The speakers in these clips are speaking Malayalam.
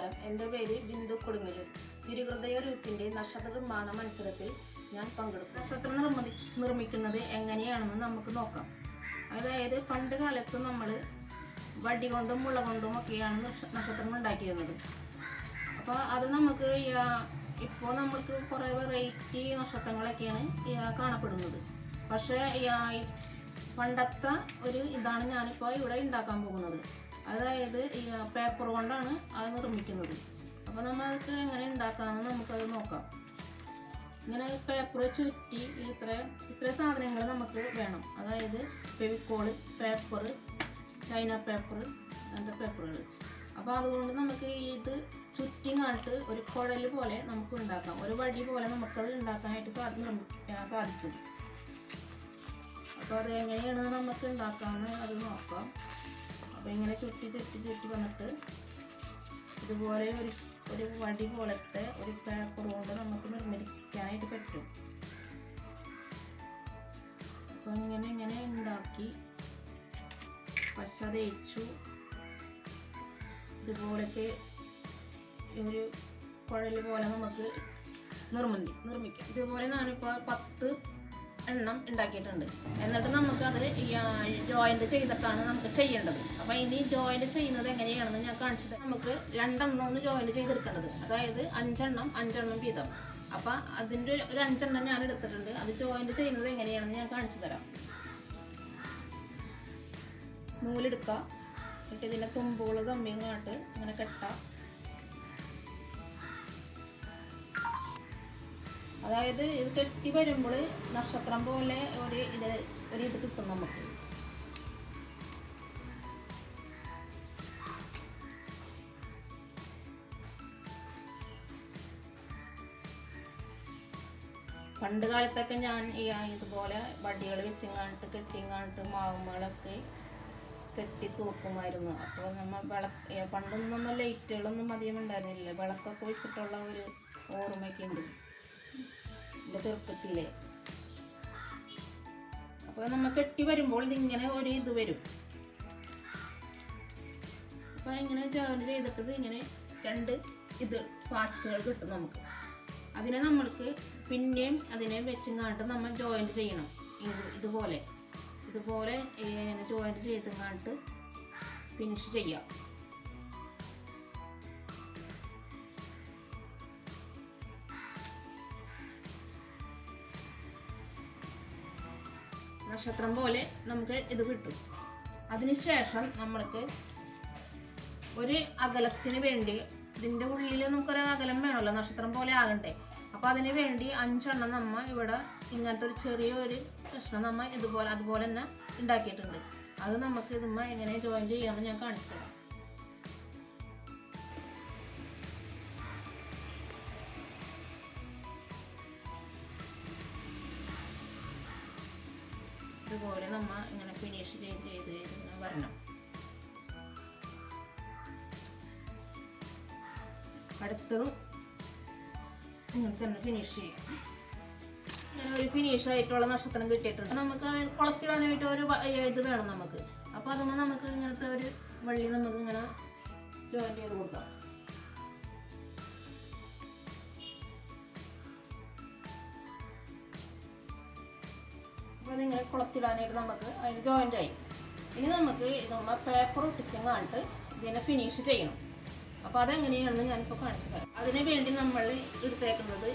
നമസ്കാരം. എന്റെ പേര് ബിന്ദു കൊടുങ്ങല്ലൂർ. തിരുഹൃദയ ഗ്രൂപ്പിന്റെ നക്ഷത്ര നിർമ്മാണ മത്സരത്തിൽ ഞാൻ പങ്കെടുക്കും. നക്ഷത്രം നിർമ്മി നിർമ്മിക്കുന്നത് എങ്ങനെയാണെന്ന് നമുക്ക് നോക്കാം. അതായത് പണ്ട് കാലത്ത് നമ്മൾ വടി കൊണ്ടും മുള കൊണ്ടും ഒക്കെയാണ് നക്ഷ- നക്ഷത്രം ഉണ്ടാക്കിയിരുന്നത്. അപ്പോൾ അത് നമുക്ക് ഇപ്പോൾ നമ്മൾക്ക് കുറേ വെറൈറ്റി നക്ഷത്രങ്ങളൊക്കെയാണ് കാണപ്പെടുന്നത്. പക്ഷേ പണ്ടത്തെ ഒരു ഇതാണ് ഞാനിപ്പോൾ ഇവിടെ ഉണ്ടാക്കാൻ പോകുന്നത്. അതായത് പേപ്പർ കൊണ്ടാണ് അത് നിർമ്മിക്കുന്നത്. അപ്പോൾ നമ്മൾക്ക് എങ്ങനെ ഉണ്ടാക്കാമെന്ന് നമുക്കത് നോക്കാം. ഇങ്ങനെ പേപ്പർ ചുറ്റി ഇത്ര ഇത്ര സാധനങ്ങൾ നമുക്ക് വേണം. അതായത് ഫെവിക്കോൾ പേപ്പർ ചൈന പേപ്പർ അങ്ങനത്തെ പേപ്പറുകൾ അപ്പോൾ അതുകൊണ്ട് നമുക്ക് ഇത് ചുറ്റി കാണിട്ട് ഒരു കുഴൽ പോലെ നമുക്ക് ഉണ്ടാക്കാം. ഒരു വടി പോലെ നമുക്കത് ഉണ്ടാക്കാനായിട്ട് സാധി നിർമ്മി- സാധിക്കും. അപ്പോൾ അത് എങ്ങനെയാണ് നമുക്ക് ഉണ്ടാക്കാമെന്ന് അത് നോക്കാം. അപ്പോൾ ഇങ്ങനെ ചുറ്റി ചുറ്റി ചുറ്റി വന്നിട്ട് ഇതുപോലെ ഒരു ഒരു വടി പോലത്തെ ഒരു പേപ്പർ കൊണ്ട് നമുക്ക് നിർമ്മിക്കാനായിട്ട് പറ്റും. അപ്പോൾ ഇങ്ങനെ ഇങ്ങനെ ഉണ്ടാക്കി. പശ തേച്ചു. ഇതുപോലൊക്കെ ഒരു കുഴൽ പോലെ നമുക്ക് നിർമ്മി നിർമ്മിക്കാം. ഇതുപോലെ ഞാനിപ്പോൾ പത്ത് എണ്ണം ഉണ്ടാക്കിയിട്ടുണ്ട്. എന്നിട്ട് നമുക്ക് അത് ജോയിന്റ് ചെയ്തിട്ടാണ് നമുക്ക് ചെയ്യേണ്ടത്. അപ്പോൾ ഇനി ജോയിന്റ് ചെയ്യുന്നത് എങ്ങനെയാണെന്ന് ഞാൻ കാണിച്ചത് നമുക്ക് രണ്ടെണ്ണമാണ് ജോയിന്റ് ചെയ്തെടുക്കേണ്ടത്. അതായത് അഞ്ചെണ്ണം അഞ്ചെണ്ണം വീതം. അപ്പം അതിന്റെ ഒരു അഞ്ചെണ്ണം ഞാൻ എടുത്തിട്ടുണ്ട്. അത് ജോയിന്റ് ചെയ്യുന്നത് എങ്ങനെയാണെന്ന് ഞാൻ കാണിച്ചു തരാം. നൂലെടുക്കുക. എന്നിട്ട് ഇതിന്റെ തുമ്പുകൾ തമ്മിങ്ങാട്ട് ഇങ്ങനെ കെട്ടാം. അതായത് ഇത് കെട്ടി വരുമ്പോൾ നക്ഷത്രം പോലെ ഒരു ഇത് ഒരു ഇത് കിട്ടും നമുക്ക്. പണ്ട് കാലത്തൊക്കെ ഞാൻ ഈ ഇതുപോലെ വടികൾ വെച്ചിങ്ങാണ്ട് കെട്ടിങ്ങാണ്ട് മാവുമ്പളൊക്കെ കെട്ടി തൂക്കുമായിരുന്നു. അപ്പോൾ നമ്മൾ വിളക്ക് പണ്ടൊന്നും നമ്മൾ ലൈറ്റുകളൊന്നും അധികം ഉണ്ടായിരുന്നില്ല. വിളക്കൊക്കെ വെച്ചിട്ടുള്ള ഒരു ഓർമ്മയൊക്കെ ഉണ്ട്. എന്റെ ചെറുപ്പത്തിലെ. അപ്പോൾ നമ്മൾ കെട്ടി വരുമ്പോൾ ഇതിങ്ങനെ ഒരു ഇത് വരും. അപ്പോൾ ഇങ്ങനെ ജോയിൻ ചെയ്തിട്ട് ഇങ്ങനെ രണ്ട് ഇത് പാർട്സുകൾ കിട്ടും നമുക്ക്. അതിനെ നമ്മൾക്ക് പിന്നെയും അതിനെ വെച്ചിങ്ങാണ്ട് നമ്മൾ ജോയിന്റ് ചെയ്യണം. ഇത് ഇതുപോലെ. ഇതുപോലെ ജോയിന്റ് ചെയ്തങ്ങാണ്ട് ഫിനിഷ് ചെയ്യാം. നക്ഷത്രം പോലെ നമുക്ക് ഇത് കിട്ടും. അതിനുശേഷം നമ്മൾക്ക് ഒരു അകലത്തിന് വേണ്ടി ഇതിന്റെ ഉള്ളിൽ നമുക്കൊരു അകലം വേണമല്ലോ നക്ഷത്രം പോലെ ആകണ്ടേ. അപ്പോൾ അതിന് വേണ്ടി അഞ്ചെണ്ണം നമ്മ ഇവിടെ ഇങ്ങനത്തെ ഒരു ചെറിയൊരു പ്രശ്നം നമ്മൾ ഇതുപോലെ അതുപോലെ തന്നെ ഉണ്ടാക്കിയിട്ടുണ്ട്. അത് നമുക്ക് ഇതുമ്മ എങ്ങനെ ജോയിൻ ചെയ്യാമെന്ന് ഞാൻ കാണിച്ചു തരാം. ഇതുപോലെ നമ്മ ഇങ്ങനെ ഫിനിഷ് ചെയ്ത് ചെയ്ത് ഇങ്ങനെ വരണം അടുത്തതും ഇങ്ങനെ തന്നെ ഫിനിഷ് ചെയ്യാം. ഇങ്ങനെ ഒരു ഫിനിഷ് ആയിട്ടുള്ള നക്ഷത്രം കിട്ടിയിട്ടുണ്ട്. നമുക്ക് കുളത്തിടാനായിട്ട് ഒരു ഇത് വേണം നമുക്ക്. അപ്പോൾ അതുമ്പോൾ നമുക്ക് ഇങ്ങനത്തെ ഒരു വള്ളി നമുക്ക് ഇങ്ങനെ ജോയിൻ ചെയ്ത് കൊടുക്കാം. അതിങ്ങനെ കുളത്തിടാനായിട്ട് നമുക്ക് അതിന് ജോയിന്റ് ആയി. ഇനി നമുക്ക് നമ്മുടെ പേപ്പർ കാണിട്ട് ഇതിനെ ഫിനിഷ് ചെയ്യണം. അപ്പോൾ അതെങ്ങനെയാണെന്ന് ഞാനിപ്പോൾ കാണിച്ചു തരാം. അതിന് വേണ്ടി നമ്മൾ എടുത്തേക്കുന്നത്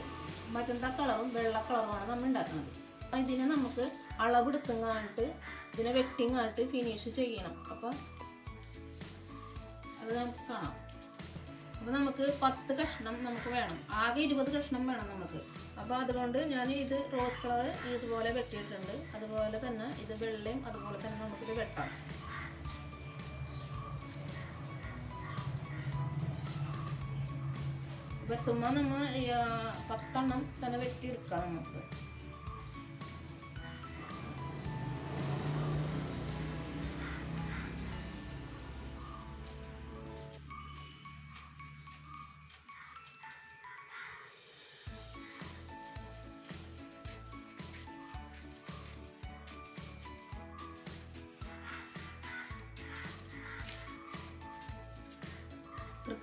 മജന്ത കളറും വെള്ള കളറുമാണ് നമ്മൾ ഉണ്ടാക്കുന്നത്. അപ്പോൾ ഇതിനെ നമുക്ക് അളവെടുത്തും കാണിട്ട് ഇതിനെ വെട്ടിങ്ങാണ്ട് ഫിനിഷ് ചെയ്യണം. അപ്പോൾ അത് നമുക്ക് കാണാം. അപ്പോൾ നമുക്ക് പത്ത് കഷ്ണം നമുക്ക് വേണം. ആകെ ഇരുപത് കഷ്ണം വേണം നമുക്ക്. അപ്പോൾ അതുകൊണ്ട് ഞാൻ ഇത് റോസ് കളർ ഇതുപോലെ വെട്ടിയിട്ടുണ്ട്. അതുപോലെ തന്നെ ഇത് വെള്ളയും അതുപോലെ തന്നെ നമുക്കിത് വെട്ടാം. വെട്ടുമ്പോൾ നമ്മൾ പത്തെണ്ണം തന്നെ വെട്ടിയെടുക്കാം നമുക്ക്.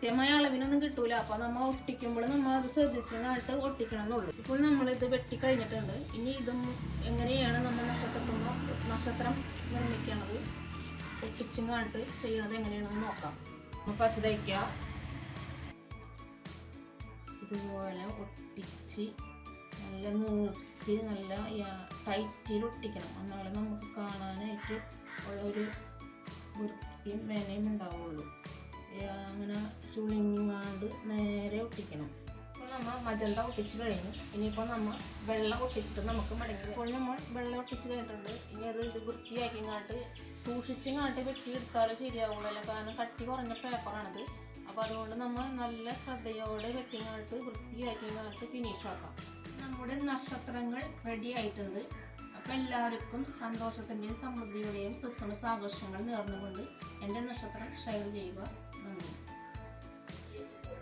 കൃത്യമായ അളവിനൊന്നും കിട്ടൂല. അപ്പോൾ നമ്മൾ ഒട്ടിക്കുമ്പോൾ നമ്മൾ അത് ശ്രദ്ധിച്ചിട്ട് ഒട്ടിക്കണം എന്നുള്ളൂ ഇപ്പോൾ വെട്ടി കഴിഞ്ഞിട്ടുണ്ട് ഇനി ഇതും എങ്ങനെയാണ് നമ്മൾ നക്ഷത്രത്തിൽ നക്ഷത്രം നിർമ്മിക്കണത്? ഒട്ടിച്ചങ്ങായിട്ട് ചെയ്യണത് എങ്ങനെയാണെന്ന് നോക്കാം. പശ തയ്ക്കുക ഇതുപോലെ ഒട്ടിച്ച് നല്ല നിർത്തി നല്ല ടൈറ്റിൽ ഒട്ടിക്കണം. എന്നാലേ നമുക്ക് കാണാനായിട്ട് ഉള്ളൊരു വൃത്തിയും വേനയും ഉണ്ടാവുള്ളൂ. അങ്ങനെ ചുളിങ്ങാണ്ട് നേരെ ഒട്ടിക്കണം. ഇപ്പോൾ നമ്മൾ മജന്ത ഒട്ടിച്ച് കഴിഞ്ഞു. ഇനിയിപ്പോൾ നമ്മൾ വെള്ളം ഒട്ടിച്ചിട്ട് നമുക്ക് മടങ്ങി ഇപ്പോൾ നമ്മൾ വെള്ളം ഒട്ടിച്ച് കഴിഞ്ഞിട്ടുണ്ട്. ഇനി അത് ഇത് വൃത്തിയാക്കിങ്ങാണ്ട് വെട്ടി വെട്ടിയെടുത്താലേ ശരിയാവുള്ളൂ. കാരണം കട്ടി കുറഞ്ഞ പേപ്പറാണിത് അപ്പോൾ അതുകൊണ്ട് നമ്മൾ നല്ല ശ്രദ്ധയോടെ വെട്ടിങ്ങാട്ട് വൃത്തിയാക്കിങ്ങാട്ട് ഫിനിഷ് ആക്കാം. നമ്മുടെ നക്ഷത്രങ്ങൾ റെഡി ആയിട്ടുണ്ട്. അപ്പോൾ എല്ലാവർക്കും സന്തോഷത്തിന്റെയും സമൃദ്ധിയുടെയും ക്രിസ്മസ് ആഘോഷങ്ങൾ നേർന്നുകൊണ്ട് എന്റെ നക്ഷത്രം ഷെയർ ചെയ്യുക.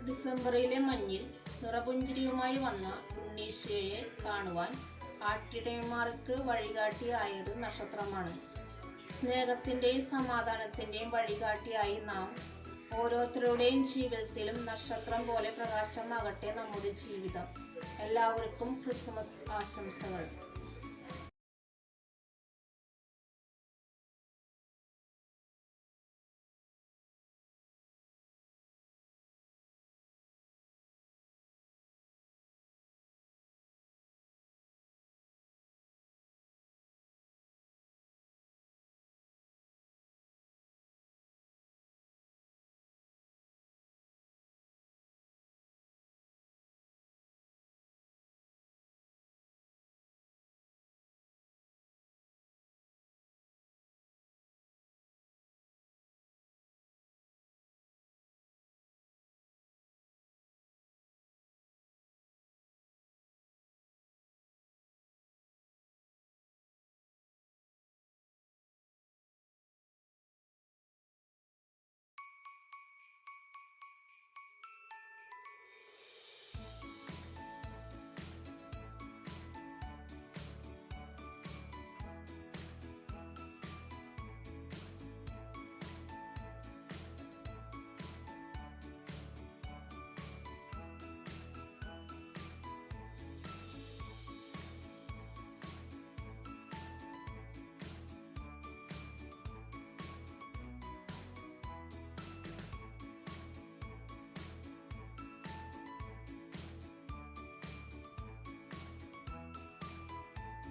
ഡിസംബറിലെ മഞ്ഞിൽ നിറപുഞ്ചിരിയുമായി വന്ന ഉണ്ണീശയെ കാണുവാൻ ആട്ടിടയന്മാർക്ക് വഴികാട്ടിയായത് നക്ഷത്രമാണ്. സ്നേഹത്തിന്റെയും സമാധാനത്തിന്റെയും വഴികാട്ടിയായി നാം ഓരോരുത്തരുടെയും ജീവിതത്തിലും നക്ഷത്രം പോലെ പ്രകാശമാകട്ടെ നമ്മുടെ ജീവിതം. എല്ലാവർക്കും ക്രിസ്മസ് ആശംസകൾ.